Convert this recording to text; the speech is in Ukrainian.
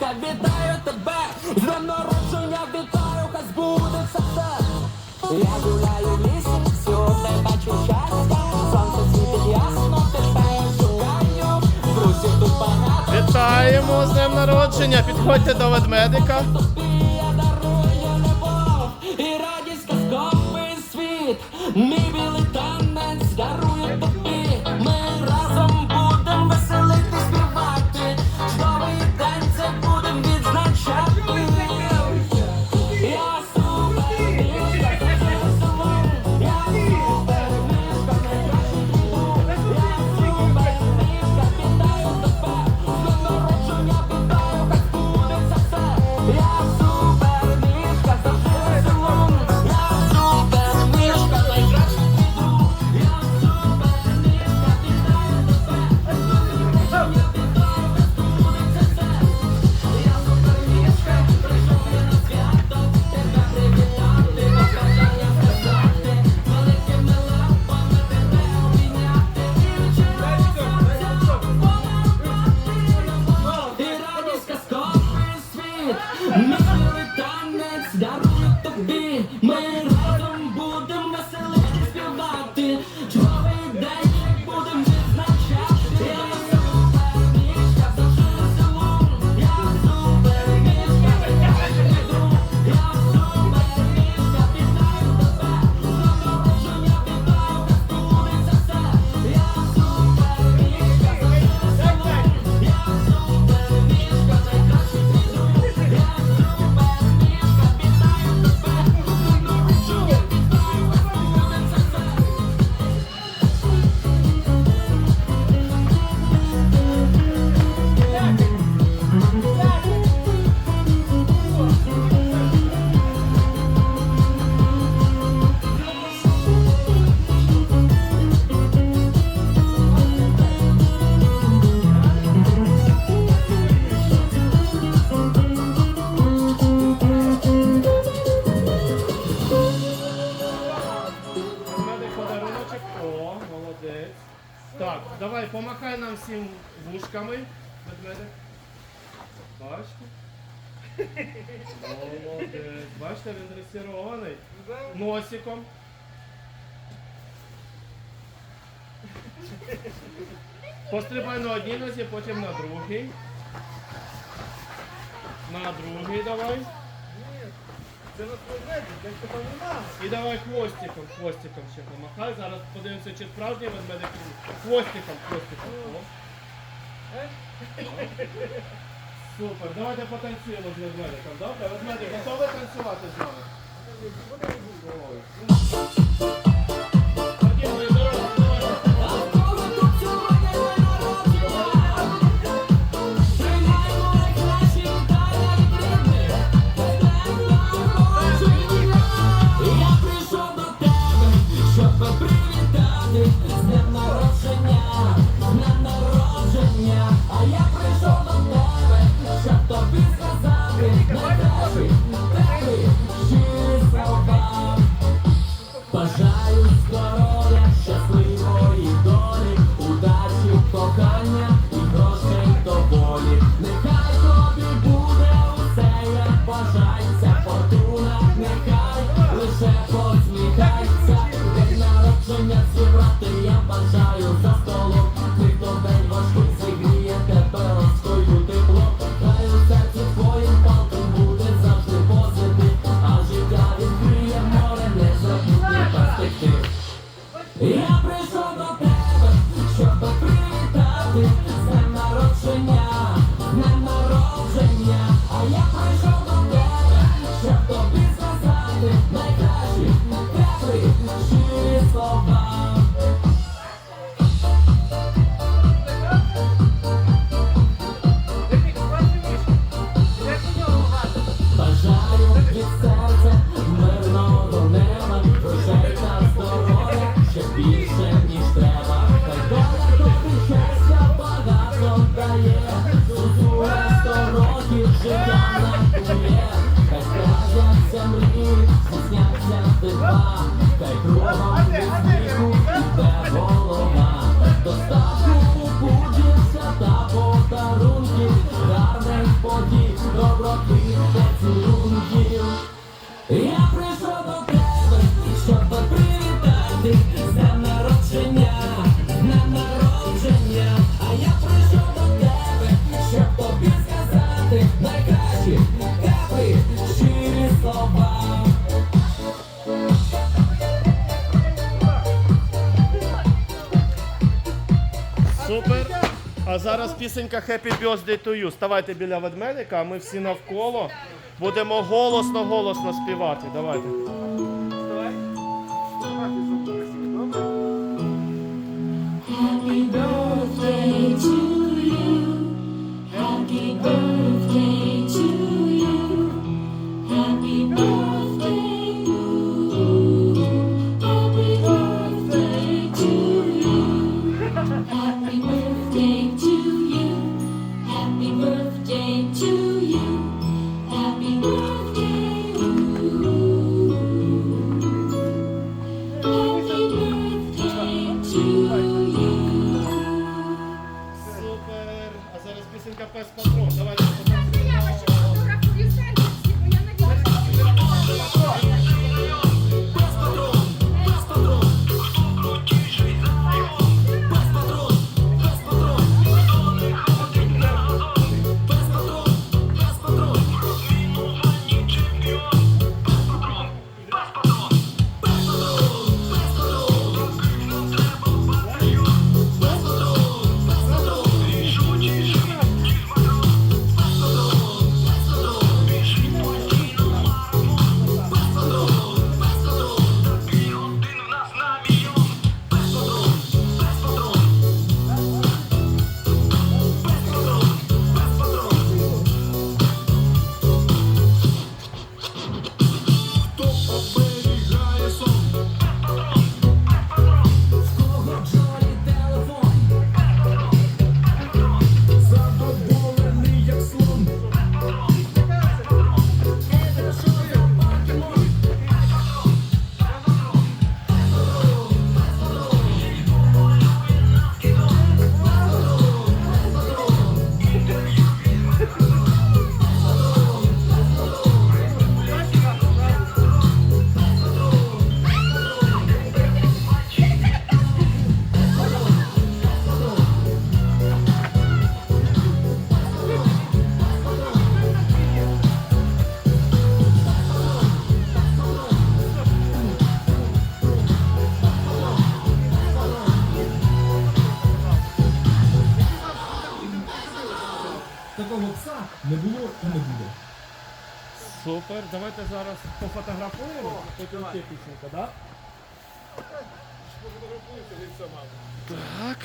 мішка, вітаю тебе, з днем народження вітаю, хай збудеться все. Я гуляю в лісі, всюди бачу щастя, сонце світить ясно, тебе шукаю, друзів тут багато. Вітаємо з днем народження. Підходьте до ведмедика. Тобі я дарую любов і радість казковий світ. Мій білий казковий світ, милий танець дарую давай, нам всім вушками. Ведмедик. Бачите? Молодець. Бачите, він дресирований. Носиком. Пострибай на одній нозі, потім на другій. На другій давай. Це на ведмедик, як тебе нема. І давай хвостиком, хвостиком ще помахай. Зараз подивимося, чи справжній ведмедик. Хвостиком, хвостиком. О. Супер, давайте потанцюємо з ведмедиком, добре? Ведмедик, готовий танцювати з нами? Ой. Yeah. Супер. А зараз пісенька Happy Birthday to you. Ставайте біля ведмедика, а ми всі навколо будемо голосно-голосно співати. Давайте. pues, такого пса не було і не буде. Супер, давайте зараз пофотографуємо. Потім є пісенька, так? Так.